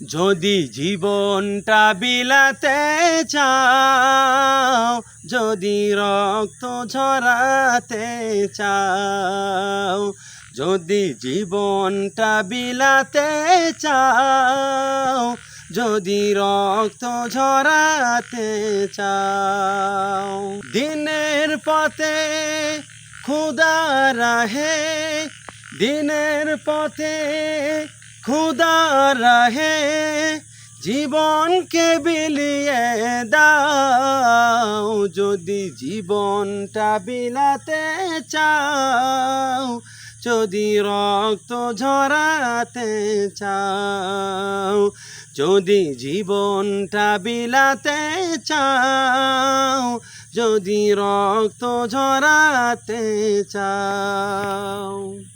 যদি জীবনটা বিলাতে চাও, যদি রক্ত ঝরাতে চাও, যদি জীবনটা বিলাতে চাও, যদি রক্ত ঝরাতে চাও, দিনের পথে খুদা রাহে, দিনের পথে খুদা রাহে, জীবনকে বিলিয়ে দাও। যদি জীবনটা বিলাতে চাও, যদি রক্ত ঝরাতে চাও, যদি জীবনটা বিলাতে চাও, যদি রক্ত ঝরাতে চাও।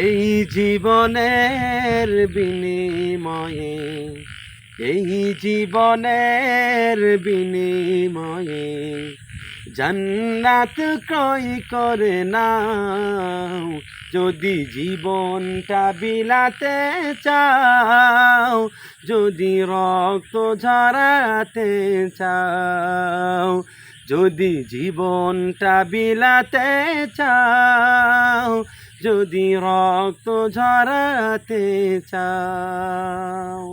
এই জীবনের বিনিময়ে, এই জীবনের বিনিময়ে জান্নাত ক্রয় করে না যদি জীবনটা বিলাতে চাও, যদি রক্ত ঝরাতে চাও, যদি জীবনটা বিলাতে চাও যদি রক্ত ঝরাতে চাও।